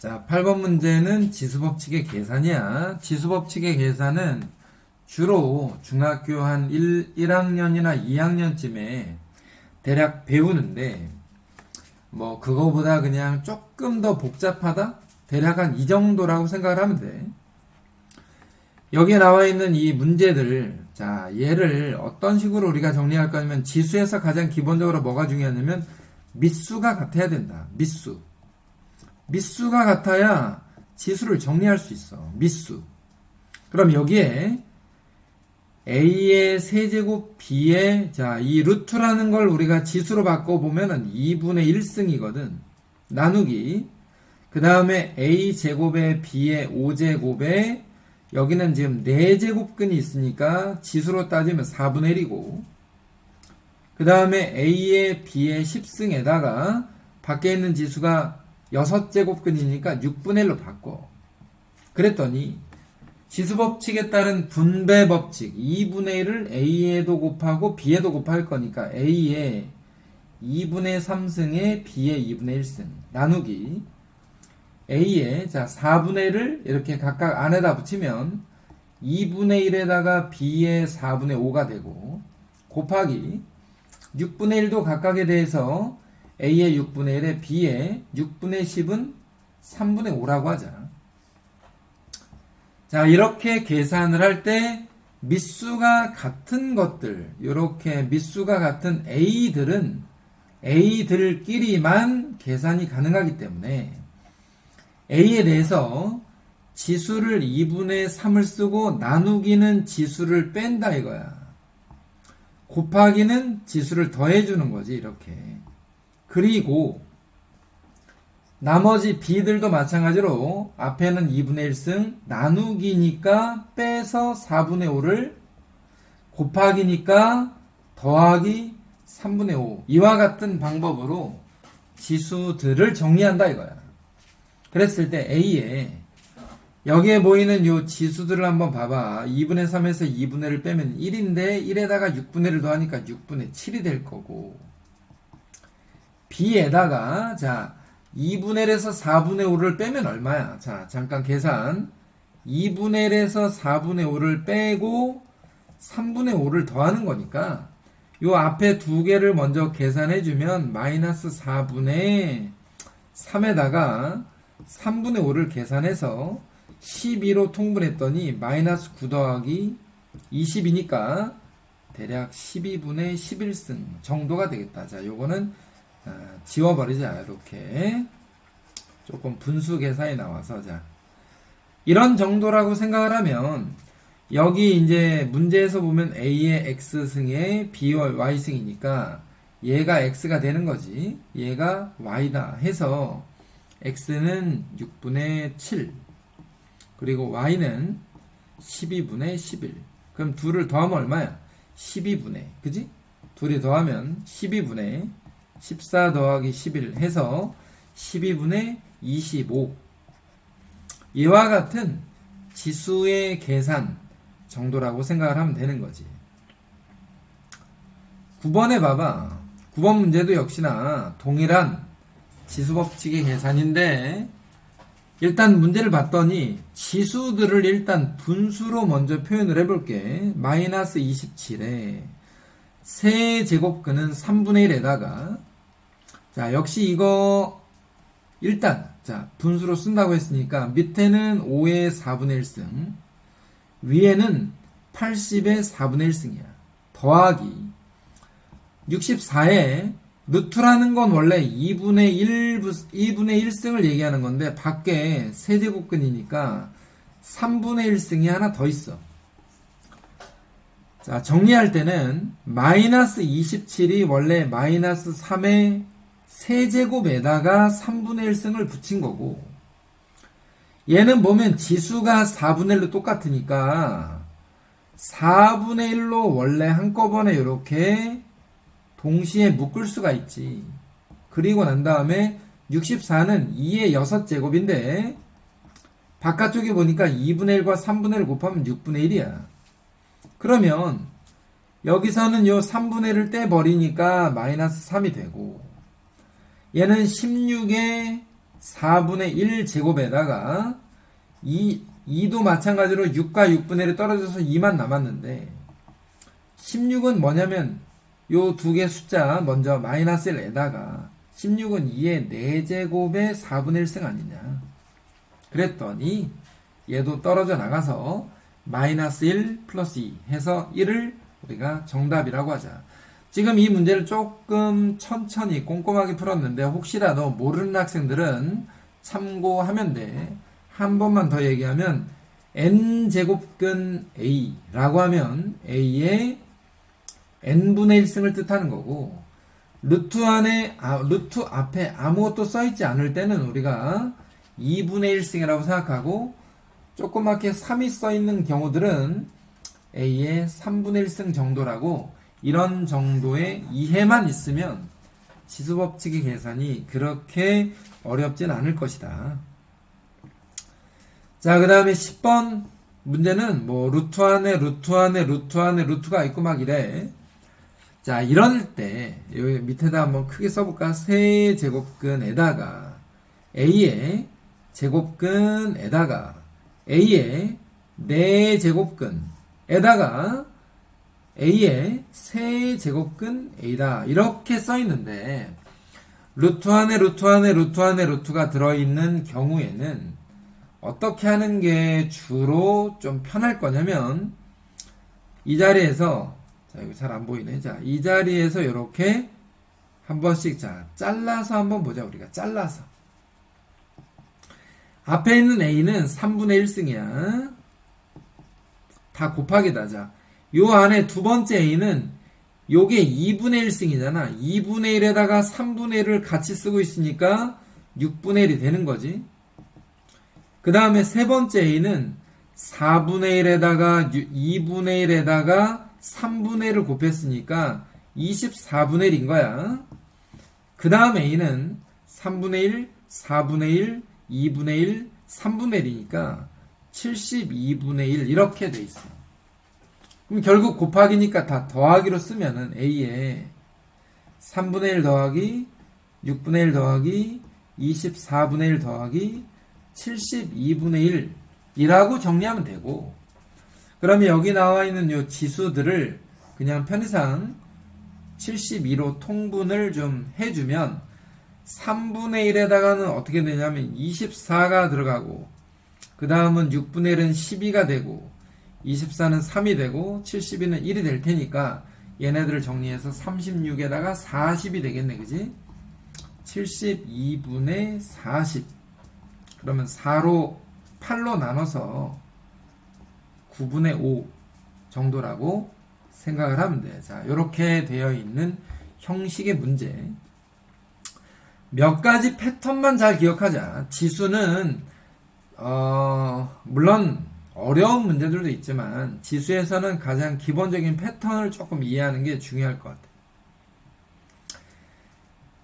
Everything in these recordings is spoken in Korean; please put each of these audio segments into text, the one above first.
자, 8번 문제는 지수법칙의 계산이야. 지수법칙의 계산은 주로 중학교 한 1, 1학년이나 2학년쯤에 대략 배우는데, 뭐, 그거보다 그냥 조금 더 복잡하다? 대략 한 이 정도라고 생각을 하면 돼. 여기에 나와 있는 이 문제들, 자, 얘를 어떤 식으로 우리가 정리할 거냐면, 지수에서 가장 기본적으로 뭐가 중요하냐면, 밑수가 같아야 된다. 밑수. 밑수가 같아야 지수를 정리할 수 있어. 밑수. 그럼 여기에 a의 세제곱 b의 자, 이 루트라는 걸 우리가 지수로 바꿔 보면은 2분의 1승이거든. 나누기. 그 다음에 a 제곱에 b의 5제곱에 여기는 지금 4제곱근이 있으니까 지수로 따지면 4분의 1이고 그 다음에 a의 b의 10승에다가 밖에 있는 지수가 6제곱근이니까 6분의 1로 바꿔. 그랬더니 지수법칙에 따른 분배법칙 2분의 1을 a에도 곱하고 b에도 곱할 거니까 a의 2분의 3승에 b의 2분의 1승 나누기 a의 자 4분의 1을 이렇게 각각 안에다 붙이면 2분의 1에다가 b의 4분의 5가 되고 곱하기 6분의 1도 각각에 대해서 a의 6분의 1에 b의 6분의 10은 3분의 5라고 하자. 자, 이렇게 계산을 할 때 밑수가 같은 것들, 이렇게 밑수가 같은 a들은 a들끼리만 계산이 가능하기 때문에 a에 대해서 지수를 2분의 3을 쓰고 나누기는 지수를 뺀다 이거야. 곱하기는 지수를 더해주는 거지, 이렇게. 그리고 나머지 b들도 마찬가지로 앞에는 2분의 1승 나누기니까 빼서 4분의 5를 곱하기니까 더하기 3분의 5 이와 같은 방법으로 지수들을 정리한다 이거야. 그랬을 때 a에 여기에 보이는 요 지수들을 한번 봐봐. 2분의 3에서 2분의 1을 빼면 1인데 1에다가 6분의 1을 더하니까 6분의 7이 될 거고 b에다가 자 2분의 1에서 4분의 5를 빼면 얼마야? 자 잠깐 계산 2분의 1에서 4분의 5를 빼고 3분의 5를 더하는 거니까 요 앞에 두 개를 먼저 계산해 주면 마이너스 4분의 3에다가 3분의 5를 계산해서 12로 통분했더니 마이너스 9 더하기 20이니까 대략 12분의 11승 정도가 되겠다. 자, 요거는 아, 지워버리자. 이렇게 조금 분수 계산이 나와서 자 이런 정도라고 생각을 하면 여기 이제 문제에서 보면 A의 X승에 B와 Y승이니까 얘가 X가 되는 거지. 얘가 Y다 해서 X는 6분의 7 그리고 Y는 12분의 11 그럼 둘을 더하면 얼마야? 12분의 그지? 둘이 더하면 12분의 14 더하기 11 해서 12분의 25 이와 같은 지수의 계산 정도라고 생각을 하면 되는 거지. 9번에 봐봐. 9번 문제도 역시나 동일한 지수 법칙의 계산인데 일단 문제를 봤더니 지수들을 일단 분수로 먼저 표현을 해볼게. 마이너스 27에 세제곱근은 3분의 1에다가 자, 역시 이거 일단 자, 분수로 쓴다고 했으니까 밑에는 5의 4분의 1승, 위에는 80의 4분의 1승이야. 더하기 64에 루트라는 건 원래 2분의 1, 2분의 1승을 얘기하는 건데 밖에 세제곱근이니까 3분의 1승이 하나 더 있어. 자, 정리할 때는 마이너스 27이 원래 마이너스 3의 세제곱에다가 3분의 1승을 붙인 거고 얘는 보면 지수가 4분의 1로 똑같으니까 4분의 1로 원래 한꺼번에 이렇게 동시에 묶을 수가 있지. 그리고 난 다음에 64는 2의 6제곱인데 바깥쪽에 보니까 2분의 1과 3분의 1 곱하면 6분의 1이야. 그러면 여기서는 요 3분의 1을 떼버리니까 마이너스 3이 되고 얘는 16에 4분의 1 제곱에다가 2, 2도 마찬가지로 6과 6분의 1이 떨어져서 2만 남았는데 16은 뭐냐면 요 두 개 숫자 먼저 마이너스를 에다가 16은 2의 4제곱의 4분의 1승 아니냐 그랬더니 얘도 떨어져 나가서 마이너스 1 플러스 2 해서 1을 우리가 정답이라고 하자. 지금 이 문제를 조금 천천히 꼼꼼하게 풀었는데 혹시라도 모르는 학생들은 참고하면 돼. 한 번만 더 얘기하면 n제곱근 a라고 하면 a의 n분의 1승을 뜻하는 거고 루트 안에 아, 루트 앞에 아무것도 써 있지 않을 때는 우리가 2분의 1승이라고 생각하고 조그맣게 3이 써 있는 경우들은 a의 3분의 1승 정도라고 이런 정도의 이해만 있으면 지수 법칙의 계산이 그렇게 어렵진 않을 것이다. 자, 그 다음에 10번 문제는 뭐 루트 안에 루트 안에 루트 안에 루트가 있고 막 이래. 자, 이럴 때 여기 밑에다 한번 크게 써볼까? 세 제곱근에다가 a의 제곱근에다가 a의 네 제곱근에다가 a의 세 제곱근 a다. 이렇게 써 있는데 루트 안에 루트 안에 루트 안에 루트가 들어있는 경우에는 어떻게 하는 게 주로 좀 편할 거냐면 이 자리에서 자 이거 잘 안 보이네. 자이 자리에서 이렇게 한 번씩 자 잘라서 한번 보자 우리가. 잘라서. 앞에 있는 a는 3분의 1승이야. 다 곱하기다 자 요 안에 두 번째 a는 요게 2분의 1승이잖아 2분의 1에다가 3분의 1을 같이 쓰고 있으니까 6분의 1이 되는 거지 그 다음에 세 번째 a는 4분의 1에다가 2분의 1에다가 3분의 1을 곱했으니까 24분의 1인 거야. 그 다음 a는 3분의 1, 4분의 1, 2분의 1, 3분의 1이니까 72분의 1 이렇게 돼 있어. 그럼 결국 곱하기니까 다 더하기로 쓰면은 a에 3분의 1 더하기 6분의 1 더하기 24분의 1 더하기 72분의 1이라고 정리하면 되고 그러면 여기 나와 있는 요 지수들을 그냥 편의상 72로 통분을 좀 해주면 3분의 1에다가는 어떻게 되냐면 24가 들어가고 그 다음은 6분의 1은 12가 되고 24는 3이 되고 72는 1이 될 테니까 얘네들을 정리해서 36에다가 40이 되겠네 그지? 72분의 40 그러면 4로 8로 나눠서 9분의 5 정도라고 생각을 하면 돼. 자, 이렇게 되어 있는 형식의 문제. 몇 가지 패턴만 잘 기억하자. 지수는 어, 물론 어려운 문제들도 있지만 지수에서는 가장 기본적인 패턴을 조금 이해하는 게 중요할 것 같아.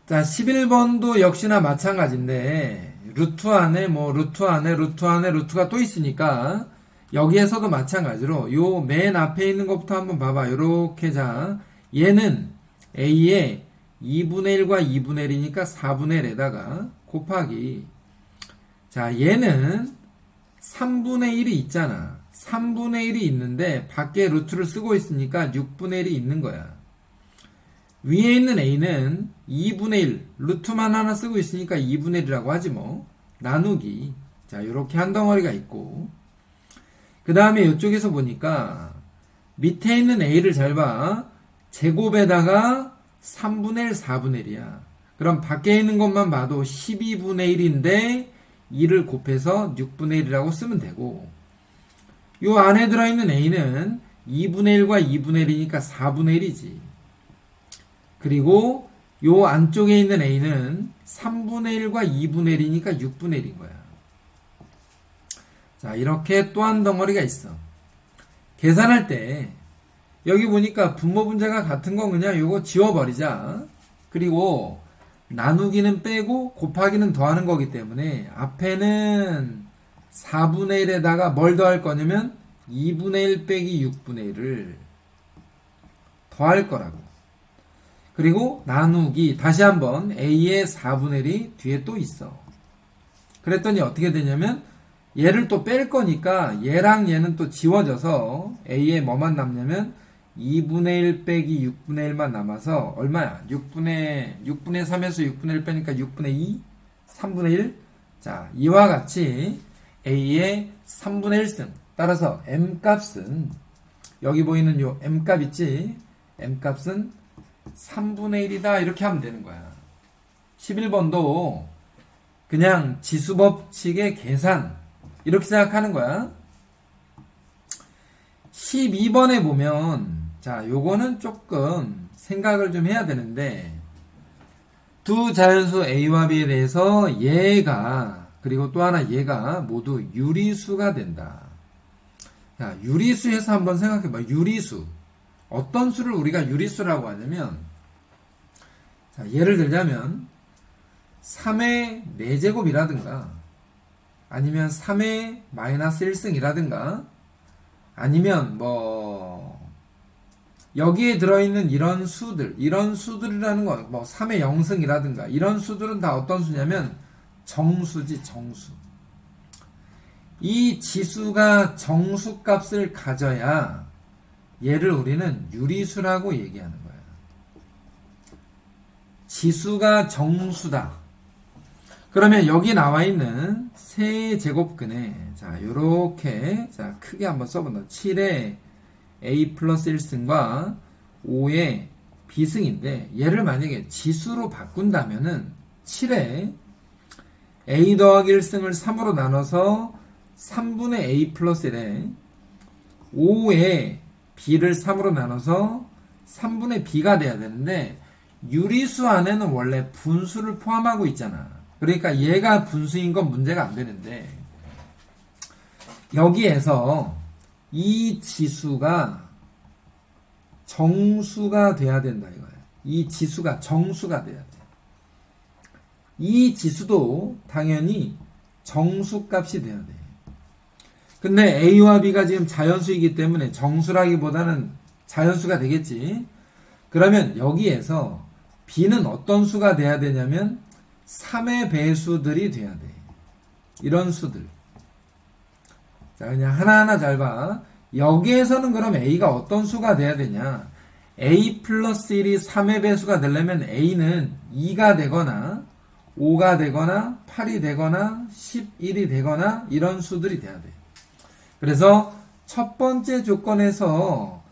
자, 11번도 역시나 마찬가지인데 루트 안에 뭐 루트 안에 루트 안에 루트가 또 있으니까 여기에서도 마찬가지로 요 맨 앞에 있는 것부터 한번 봐봐. 요렇게 자 얘는 a의 2분의 1과 2분의 1이니까 4분의 1에다가 곱하기 자 얘는 3분의 1이 있잖아. 3분의 1이 있는데 밖에 루트를 쓰고 있으니까 6분의 1이 있는 거야. 위에 있는 a는 2분의 1 루트만 하나 쓰고 있으니까 2분의 1이라고 하지 뭐. 나누기. 자 이렇게 한 덩어리가 있고. 그 다음에 이쪽에서 보니까 밑에 있는 a를 잘 봐. 제곱에다가 3분의 1 4분의 1이야. 그럼 밖에 있는 것만 봐도 12분의 1인데 2를 곱해서 6분의 1이라고 쓰면 되고 요 안에 들어있는 a는 2분의 1과 2분의 1이니까 4분의 1이지 그리고 요 안쪽에 있는 a는 3분의 1과 2분의 1이니까 6분의 1인 거야. 자, 이렇게 또 한 덩어리가 있어. 계산할 때 여기 보니까 분모 분자가 같은 건 그냥 요거 지워버리자. 그리고 나누기는 빼고 곱하기는 더하는 거기 때문에 앞에는 4분의 1에다가 뭘 더할 거냐면 2분의 1 빼기 6분의 1을 더할 거라고. 그리고 나누기 다시 한번 a의 4분의 1이 뒤에 또 있어. 그랬더니 어떻게 되냐면 얘를 또 뺄 거니까 얘랑 얘는 또 지워져서 A에 뭐만 남냐면 2분의 1 빼기 6분의 1만 남아서 얼마야? 6분의 6분의 3에서 6분의 1 빼니까 6분의 2, 3분의 1. 자, 이와 같이 A의 3분의 1승. 따라서 M 값은 여기 보이는 요 M 값 있지? M 값은 3분의 1이다. 이렇게 하면 되는 거야. 11번도 그냥 지수법칙의 계산 이렇게 생각하는 거야. 12번에 보면 자, 요거는 조금 생각을 좀 해야 되는데 두 자연수 A와 B에 대해서 얘가 그리고 또 하나 얘가 모두 유리수가 된다. 자, 유리수에서 한번 생각해 봐. 유리수. 어떤 수를 우리가 유리수라고 하냐면 자, 예를 들자면 3의 4제곱이라든가 아니면 3의 마이너스 1승이라든가 아니면 뭐 여기에 들어있는 이런 수들 이런 수들이라는 건 뭐 3의 0승이라든가 이런 수들은 다 어떤 수냐면 정수지 정수. 이 지수가 정수 값을 가져야 얘를 우리는 유리수라고 얘기하는 거야. 지수가 정수다. 그러면 여기 나와 있는 세 제곱근에 자 요렇게 자 크게 한번 써 본다. 7의 a 플러스 1승과 5의 b승인데 얘를 만약에 지수로 바꾼다면은 7의 a 더하기 1승을 3으로 나눠서 3분의 a 플러스 1에 5의 b를 3으로 나눠서 3분의 b가 돼야 되는데 유리수 안에는 원래 분수를 포함하고 있잖아. 그러니까 얘가 분수인 건 문제가 안 되는데 여기에서 이 지수가 정수가 돼야 된다 이거야. 이 지수가 정수가 돼야 돼. 이 지수도 당연히 정수값이 돼야 돼. 근데 A와 B가 지금 자연수이기 때문에 정수라기보다는 자연수가 되겠지. 그러면 여기에서 B는 어떤 수가 돼야 되냐면 3의 배수들이 돼야 돼. 이런 수들. 자, 그냥 하나하나 잘 봐. 여기에서는 그럼 A가 어떤 수가 돼야 되냐? A 플러스 1이 3의 배수가 되려면 A는 2가 되거나 5가 되거나 8이 되거나 11이 되거나 이런 수들이 돼야 돼. 그래서 첫 번째 조건에서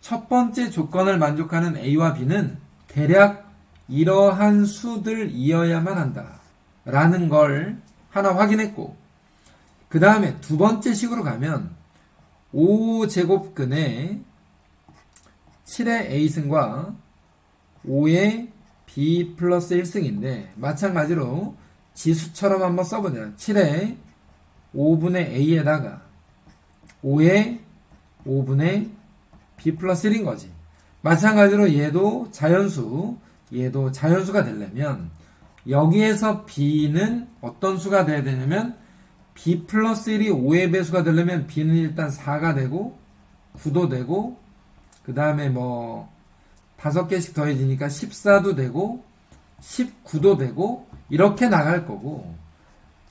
첫 번째 조건을 만족하는 A와 B는 대략 이러한 수들이어야만 한다. 라는 걸 하나 확인했고, 그 다음에 두 번째 식으로 가면 5제곱근에 7의 A승과 5의 B 플러스 1승인데, 마찬가지로 지수처럼 한번 써보자. 7의 5분의 A에다가 5의 5분의 B 플러스 1인 거지. 마찬가지로 얘도 자연수, 얘도 자연수가 되려면 여기에서 b는 어떤 수가 돼야 되냐면 b 플러스 1이 5의 배수가 되려면 b는 일단 4가 되고 9도 되고 그 다음에 뭐 다섯 개씩 더해지니까 14도 되고 19도 되고 이렇게 나갈 거고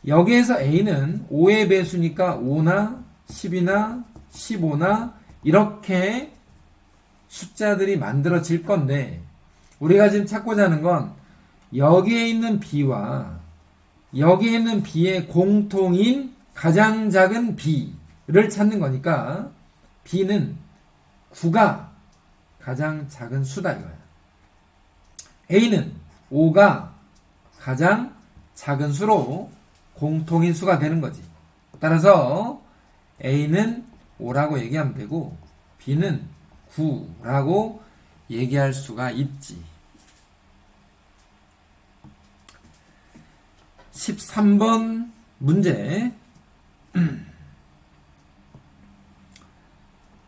여기에서 a는 5의 배수니까 5나 10이나 15나 이렇게 숫자들이 만들어질 건데 우리가 지금 찾고자 하는 건 여기에 있는 b와 여기에 있는 b의 공통인 가장 작은 b를 찾는 거니까 b는 9가 가장 작은 수다 이거야. a는 5가 가장 작은 수로 공통인 수가 되는 거지. 따라서 a는 5라고 얘기하면 되고 b는 9라고 얘기할 수가 있지. 13번 문제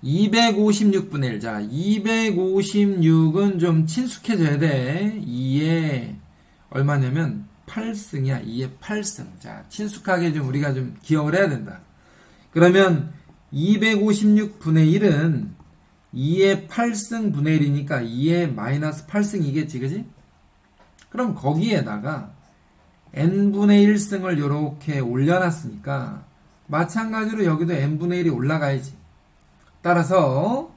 256분의 1. 자, 256은 좀 친숙해져야 돼. 2에 얼마냐면 8승이야. 2에 8승. 자, 친숙하게 좀 우리가 좀 기억을 해야 된다. 그러면 256분의 1은 2의 8승 분의 1이니까 2의 마이너스 8승이겠지, 그지? 그럼 거기에다가 n분의 1승을 이렇게 올려놨으니까 마찬가지로 여기도 n분의 1이 올라가야지. 따라서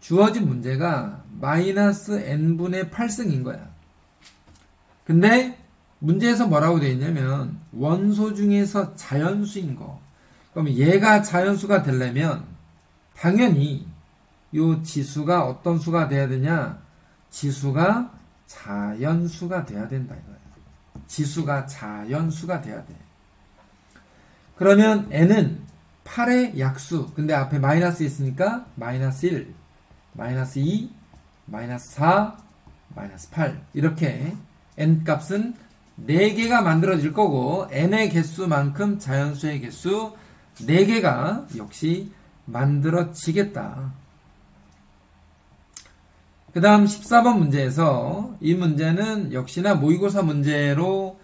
주어진 문제가 마이너스 n분의 8승인 거야. 근데 문제에서 뭐라고 되어 있냐면 원소 중에서 자연수인 거. 그럼 얘가 자연수가 되려면 당연히 요 지수가 어떤 수가 돼야 되냐? 지수가 자연수가 돼야 된다. 지수가 자연수가 돼야 돼. 그러면 n은 8의 약수. 근데 앞에 마이너스 있으니까 마이너스 1, 마이너스 2, 마이너스 4, 마이너스 8 이렇게 n 값은 4개가 만들어질 거고 n의 개수만큼 자연수의 개수 4개가 역시 만들어지겠다. 그 다음 14번 문제에서 이 문제는 역시나 모의고사 문제로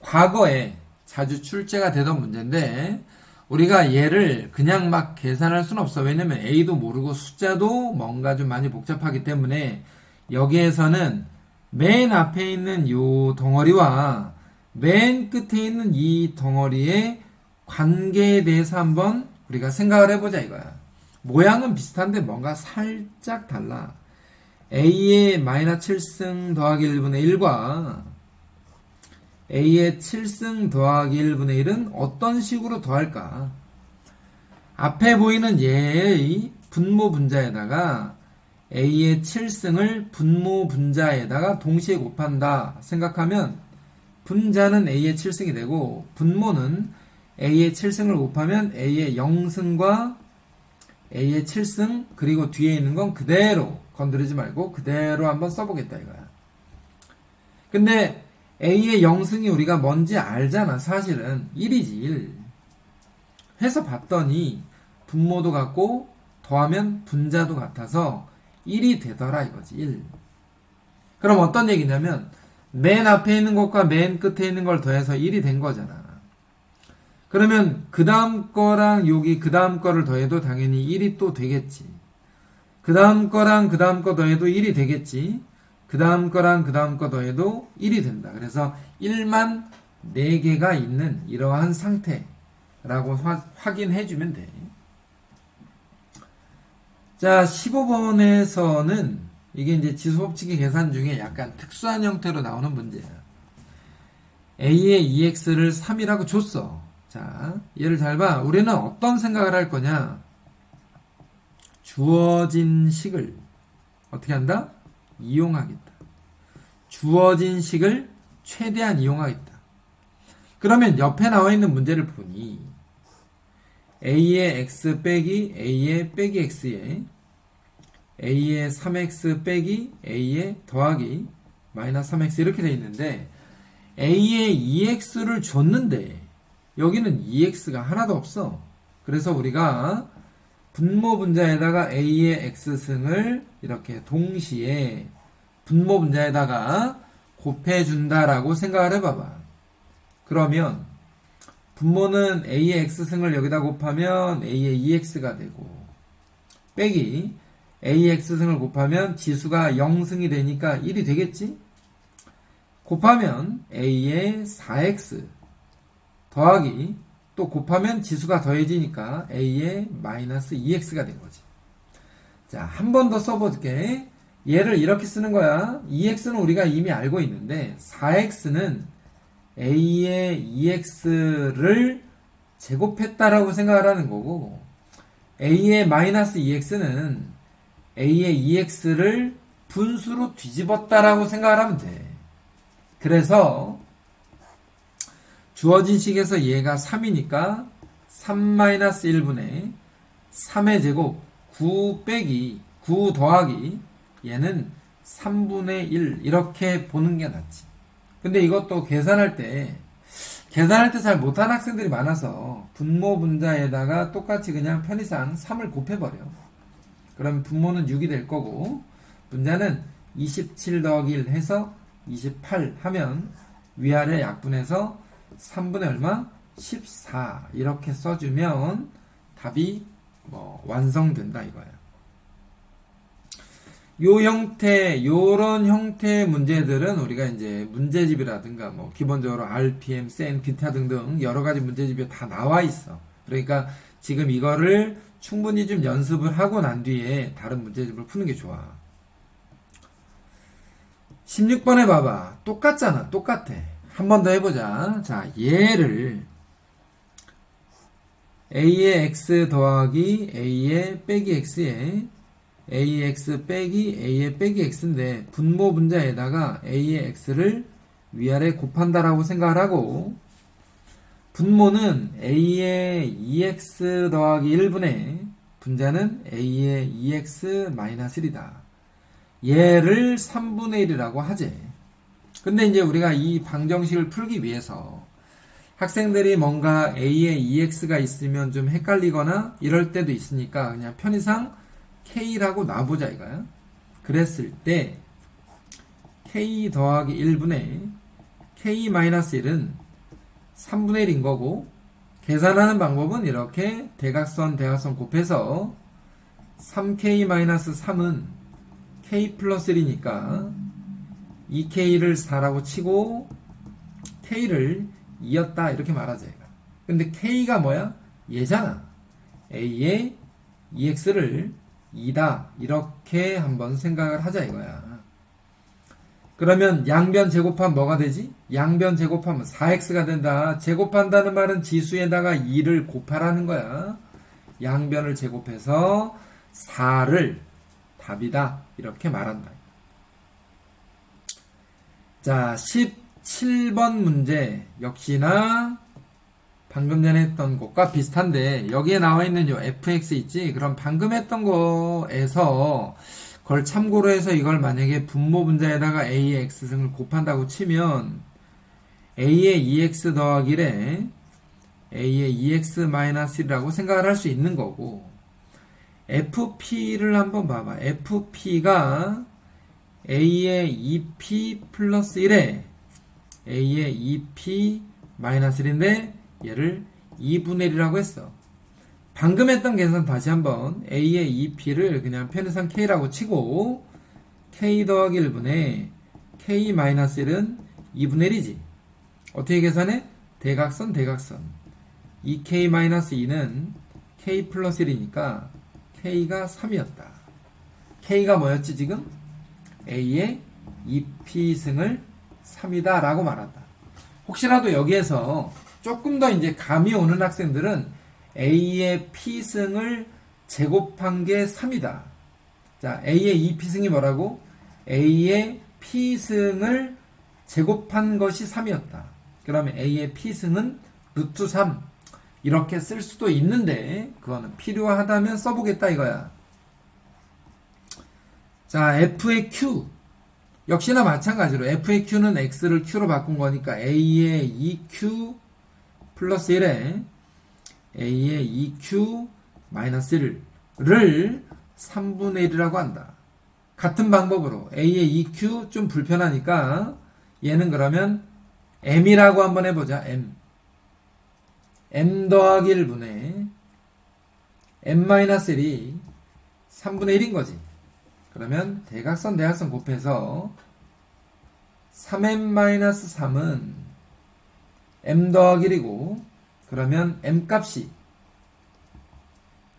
과거에 자주 출제가 되던 문제인데 우리가 얘를 그냥 막 계산할 수는 없어. 왜냐면 A도 모르고 숫자도 뭔가 좀 많이 복잡하기 때문에 여기에서는 맨 앞에 있는 요 덩어리와 맨 끝에 있는 이 덩어리의 관계에 대해서 한번 우리가 생각을 해보자 이거야. 모양은 비슷한데 뭔가 살짝 달라. A의 마이너스 7승 더하기 1분의 1과 A의 7승 더하기 1분의 1은 어떤 식으로 더할까? 앞에 보이는 얘의 분모 분자에다가 A의 7승을 분모 분자에다가 동시에 곱한다 생각하면 분자는 A의 7승이 되고 분모는 A의 7승을 곱하면 A의 0승과 A의 7승 그리고 뒤에 있는 건 그대로 건드리지 말고 그대로 한번 써보겠다 이거야. 근데 A의 0승이 우리가 뭔지 알잖아. 사실은 1이지 1. 해서 봤더니 분모도 같고 더하면 분자도 같아서 1이 되더라 이거지 1. 그럼 어떤 얘기냐면 맨 앞에 있는 것과 맨 끝에 있는 걸 더해서 1이 된 거잖아. 그러면 그 다음 거랑 여기 그 다음 거를 더해도 당연히 1이 또 되겠지. 그 다음 거랑 그 다음 거 더해도 1이 되겠지. 그 다음 거랑 그 다음 거 더해도 1이 된다. 그래서 1만 4개가 있는 이러한 상태라고 확인해 주면 돼. 자, 15번에서는 이게 이제 지수법칙의 계산 중에 약간 특수한 형태로 나오는 문제야. A의 EX를 3이라고 줬어. 자, 얘를 잘 봐. 우리는 어떤 생각을 할 거냐? 주어진 식을 어떻게 한다? 이용하겠다. 주어진 식을 최대한 이용하겠다. 그러면 옆에 나와 있는 문제를 보니 a의 x 빼기 a의 빼기 x에 a의 3x 빼기 a의 더하기 마이너스 3x 이렇게 돼 있는데 a의 2x를 줬는데 여기는 2x가 하나도 없어. 그래서 우리가 분모 분자에다가 a의 x승을 이렇게 동시에 분모 분자에다가 곱해준다라고 생각을 해봐봐. 그러면 분모는 a의 x승을 여기다 곱하면 a의 2x가 되고 빼기 a의 x승을 곱하면 지수가 0승이 되니까 1이 되겠지? 곱하면 a의 4x 더하기 또 곱하면 지수가 더해지니까 a의 마이너스 2x가 된 거지. 자, 한 번 더 써볼게. 얘를 이렇게 쓰는 거야. 2x는 우리가 이미 알고 있는데 4x는 a의 2x를 제곱했다라고 생각을 하는 거고 a의 마이너스 2x는 a의 2x를 분수로 뒤집었다라고 생각을 하면 돼. 그래서 주어진 식에서 얘가 3이니까 3-1분의 3의 제곱 9 빼기 9 더하기 얘는 3분의 1 이렇게 보는 게 낫지. 근데 이것도 계산할 때 계산할 때 잘 못하는 학생들이 많아서 분모 분자에다가 똑같이 그냥 편의상 3을 곱해버려. 그럼 분모는 6이 될 거고 분자는 27 더하기 1 해서 28 하면 위아래 약분해서 3분의 얼마? 14 이렇게 써주면 답이 뭐 완성된다 이거야. 요 형태, 요런 형태의 문제들은 우리가 이제 문제집이라든가 뭐 기본적으로 RPM, SEN, 기타 등등 여러 가지 문제집이 다 나와 있어. 그러니까 지금 이거를 충분히 좀 연습을 하고 난 뒤에 다른 문제집을 푸는 게 좋아. 16번에 봐봐. 똑같잖아. 똑같아. 한 번 더 해보자. 자, 얘를 a의 x 더하기 a의 빼기 x에 ax 빼기 a의 빼기 x인데 분모 분자에다가 a의 x를 위아래 곱한다라고 생각을 하고 분모는 a의 2x 더하기 1분의 분자는 a의 2x 마이너스 1이다. 얘를 3분의 1이라고 하지. 근데 이제 우리가 이 방정식을 풀기 위해서 학생들이 뭔가 a에 2x가 있으면 좀 헷갈리거나 이럴 때도 있으니까 그냥 편의상 k라고 놔보자 이거야. 그랬을 때 k 더하기 1분의 k 마이너스 1은 3분의 1인 거고 계산하는 방법은 이렇게 대각선 대각선 곱해서 3k 마이너스 3은 k 플러스 1이니까 2k를 4라고 치고 k를 2였다 이렇게 말하자 얘가. 근데 k가 뭐야? 얘잖아. a의 2x를 2다 이렇게 한번 생각을 하자 이거야. 그러면 양변 제곱하면 뭐가 되지? 양변 제곱하면 4x가 된다. 제곱한다는 말은 지수에다가 2를 곱하라는 거야. 양변을 제곱해서 4를 답이다. 이렇게 말한다. 자, 17번 문제. 역시나 방금 전에 했던 것과 비슷한데, 여기에 나와 있는 요 fx 있지? 그럼 방금 했던 거에서 그걸 참고로 해서 이걸 만약에 분모 분자에다가 a의 x승을 곱한다고 치면 a의 2x 더하기 1에 a의 2x 마이너스 1이라고 생각을 할 수 있는 거고 fp를 한번 봐봐. fp가 a의 2p 플러스 1에 a의 2p 마이너스 1인데 얘를 2분의 1이라고 했어. 방금 했던 계산 다시 한번 a의 2p를 그냥 편의상 k라고 치고 k 더하기 1분의 k 마이너스 1은 2분의 1이지. 어떻게 계산해? 대각선 대각선. 2k 마이너스 2는 k 플러스 1이니까 k가 3이었다. k가 뭐였지 지금? A의 2p승을 3이다 라고 말한다. 혹시라도 여기에서 조금 더 이제 감이 오는 학생들은 a의 p승을 제곱한 게 3이다. 자, a의 2p승이 뭐라고? a의 p승을 제곱한 것이 3이었다. 그러면 a의 p승은 루트 3 이렇게 쓸 수도 있는데 그거는 필요하다면 써보겠다 이거야. 자, f의 q 역시나 마찬가지로 f의 q는 x를 q로 바꾼 거니까 a의 2q 플러스 1에 a의 2q 마이너스 1을 3분의 1이라고 한다. 같은 방법으로 a의 2q 좀 불편하니까 얘는 그러면 m이라고 한번 해보자. m m 더하기 1분의 m 마이너스 1이 3분의 1인 거지. 그러면 대각선 대각선 곱해서 3m-3은 m 더하기 1이고 그러면 m 값이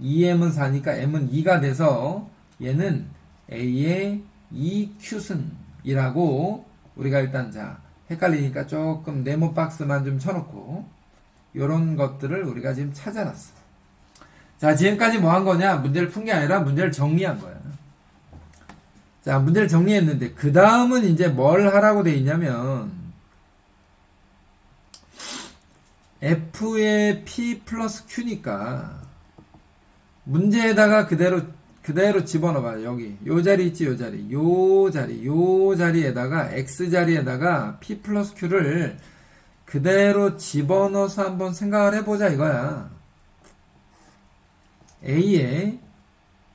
2m은 4니까 m은 2가 돼서 얘는 a의 2q승이라고 우리가 일단 자 헷갈리니까 조금 네모 박스만 좀 쳐놓고 이런 것들을 우리가 지금 찾아놨어. 자 지금까지 뭐 한 거냐 문제를 푼 게 아니라 문제를 정리한 거야. 자, 문제를 정리했는데, 그 다음은 이제 뭘 하라고 돼 있냐면, F의 P 플러스 Q니까, 문제에다가 그대로, 그대로 집어넣어봐, 여기. 요 자리 있지, 요 자리. 요 자리, 요 자리에다가, X 자리에다가 P 플러스 Q를 그대로 집어넣어서 한번 생각을 해보자, 이거야. A에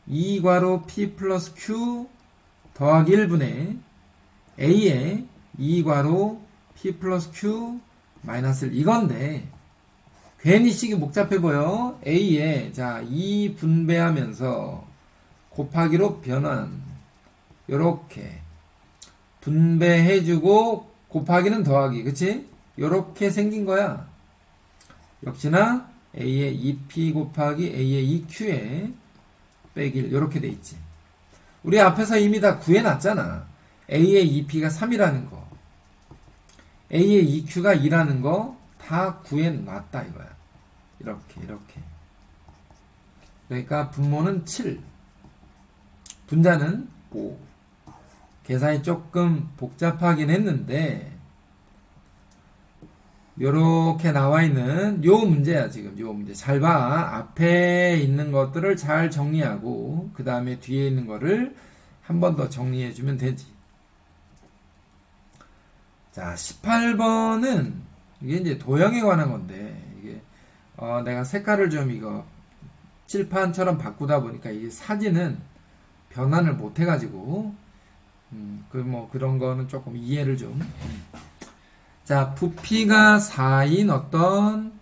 2괄호 P 플러스 Q 더하기 1분의 a의 2괄호 p 플러스 q 마이너스 1 이건데 괜히 식이 복잡해 보여. A에 자 2 분배하면서 곱하기로 변환 요렇게 분배해주고 곱하기는 더하기. 그치? 요렇게 생긴 거야. 역시나 a의 2p 곱하기 a의 2q에 빼길 요렇게 돼 있지 우리 앞에서 이미 다 구해놨잖아. A의 2p가 3이라는 거. A의 2q가 2라는 거 다 구해놨다 이거야. 이렇게 이렇게. 그러니까 분모는 7 분자는 5 계산이 조금 복잡하긴 했는데 요렇게 나와 있는 요 문제야 지금. 요 문제. 잘 봐. 앞에 있는 것들을 잘 정리하고 그 다음에 뒤에 있는 거를 한 번 더 정리해 주면 되지. 자 18번은 이게 이제 도형에 관한 건데 이게 어, 내가 색깔을 좀 이거 칠판처럼 바꾸다 보니까 이 사진은 변환을 못 해가지고 음, 그 뭐 그런 거는 조금 이해를 좀. 자, 부피가 4인 어떤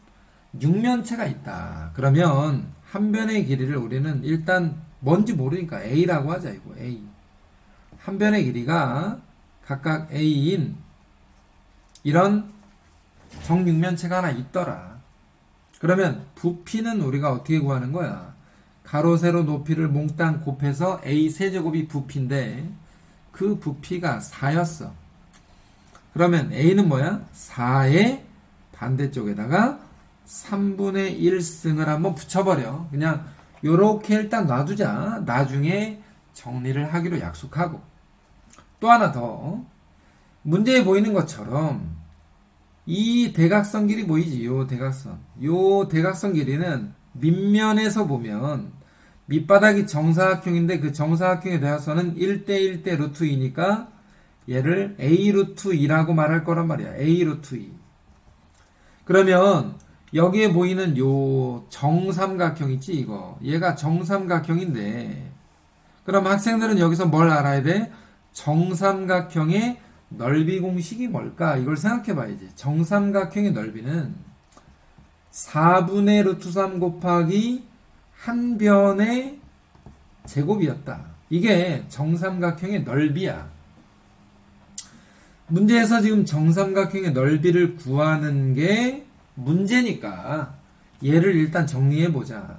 육면체가 있다. 그러면 한 변의 길이를 우리는 일단 뭔지 모르니까 A라고 하자 이거 A. 한 변의 길이가 각각 A인 이런 정육면체가 하나 있더라. 그러면 부피는 우리가 어떻게 구하는 거야? 가로 세로 높이를 몽땅 곱해서 A 세제곱이 부피인데 그 부피가 4였어. 그러면 A는 뭐야? 4의 반대쪽에다가 3분의 1승을 한번 붙여버려. 그냥 요렇게 일단 놔두자. 나중에 정리를 하기로 약속하고. 또 하나 더. 문제에 보이는 것처럼 이 대각선 길이 보이지? 요 대각선. 요 대각선 길이는 밑면에서 보면 밑바닥이 정사각형인데 그 정사각형의 대각선은 1대 1대 루트 2니까 얘를 a 루트 2라고 말할 거란 말이야. a 루트 2. 그러면 여기에 보이는 요 정삼각형 있지 이거. 얘가 정삼각형인데 그럼 학생들은 여기서 뭘 알아야 돼? 정삼각형의 넓이 공식이 뭘까? 이걸 생각해 봐야지. 정삼각형의 넓이는 4분의 루트 3 곱하기 한 변의 제곱이었다. 이게 정삼각형의 넓이야. 문제에서 지금 정삼각형의 넓이를 구하는 게 문제니까 얘를 일단 정리해 보자.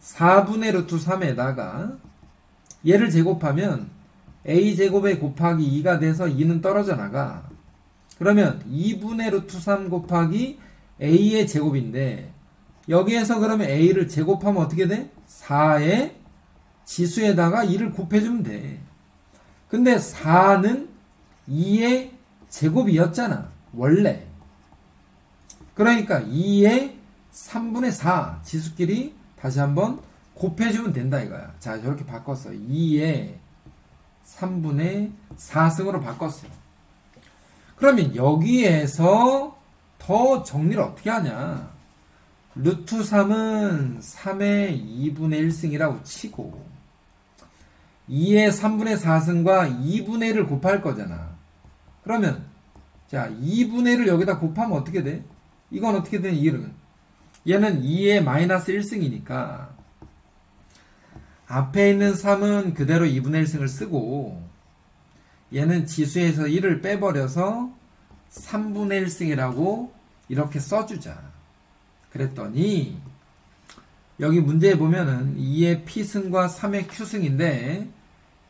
4분의 루트 3에다가 얘를 제곱하면 a 제곱에 곱하기 2가 돼서 2는 떨어져 나가. 그러면 2분의 루트 3 곱하기 a의 제곱인데 여기에서 그러면 a를 제곱하면 어떻게 돼? 4의 지수에다가 2를 곱해주면 돼. 근데 4는 2의 제곱이었잖아. 원래. 그러니까 2의 3분의 4 지수끼리 다시 한번 곱해주면 된다 이거야. 자, 저렇게 바꿨어. 2의 3분의 4승으로 바꿨어요. 그러면 여기에서 더 정리를 어떻게 하냐? 루트 3은 3의 2분의 1승이라고 치고 2의 3분의 4승과 2분의 1을 곱할 거잖아. 그러면 자 2분의 1을 여기다 곱하면 어떻게 돼? 이건 어떻게 되는 이름은? 얘는 2의 마이너스 1승이니까 앞에 있는 3은 그대로 2분의 1승을 쓰고 얘는 지수에서 1을 빼버려서 3분의 1승이라고 이렇게 써주자. 그랬더니 여기 문제에 보면은 2의 P승과 3의 Q승인데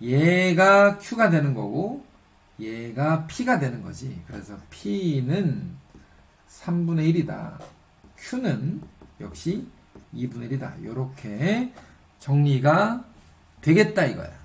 얘가 Q가 되는 거고 얘가 P가 되는 거지. 그래서 P는 3분의 1이다. Q는 역시 2분의 1이다. 이렇게 정리가 되겠다 이거야.